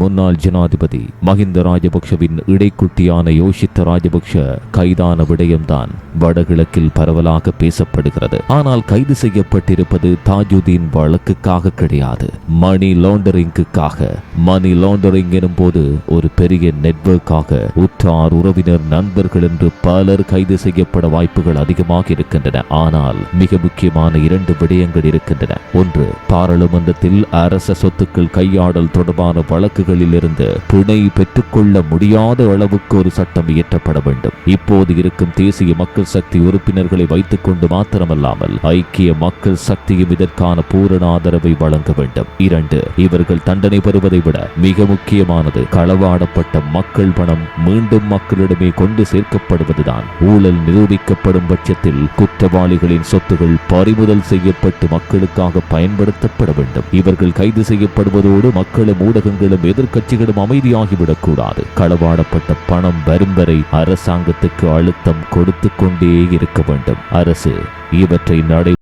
முன்னாள் ஜனாதிபதி மஹிந்த ராஜபக்ஷவின் இடைக்குட்டியான யோஷித்த ராஜபக்ஷ கைதான விடயம்தான் வடகிழக்கில் பரவலாக பேசப்படுகிறது. ஆனால் கைது செய்யப்பட்டிருப்பது தாஜுதீன் வழக்குக்காக கிடையாது. மணி லாண்டரிங்குக்காக மணி லாண்டரிங் எனும் போது ஒரு பெரிய நெட்வொர்க்காக உற்றார் உறவினர் நண்பர்கள் என்று பலர் கைது செய்யப்பட வாய்ப்புகள் அதிகமாக இருக்கின்றன. ஆனால் மிக முக்கியமான இரண்டு விடயங்கள் இருக்கின்றன. ஒன்று பாராளுமன்றத்தில் அரச சொத்துக்கள் கையாடல் தொடர்பான வழக்குகள் இருந்து பிணை பெற்றுக்கொள்ள முடியாத அளவுக்கு ஒரு சட்டம் இயற்றப்பட வேண்டும். இப்போது இருக்கும் தேசிய மக்கள் சக்தி உறுப்பினர்களை வைத்துக் கொண்டு மாத்திரமல்லாமல் ஐக்கிய மக்கள் சக்தியும் இதற்கான பூரண ஆதரவை வழங்க வேண்டும். இரண்டு இவர்கள் தண்டனை பெறுவதை விட மிக முக்கியமானது களவாடப்பட்ட மக்கள் பணம் மீண்டும் மக்களிடமே கொண்டு சேர்க்கப்படுவதுதான். ஊழல் நிரூபிக்கப்படும் பட்சத்தில் குற்றவாளிகளின் சொத்துகள் பறிமுதல் செய்யப்பட்டு மக்களுக்காக பயன்படுத்தப்பட வேண்டும். இவர்கள் கைது செய்யப்படுவதோடு மக்களும் ஊடகங்களும் எதிர்க்கட்சிகளும் அமைதியாகிவிடக் கூடாது களவாடப்பட்ட பணம் வரும் வரை அரசாங்கத்துக்கு அழுத்தம் கொடுத்து கொண்டே இருக்க வேண்டும். அரசு இவற்றை நடை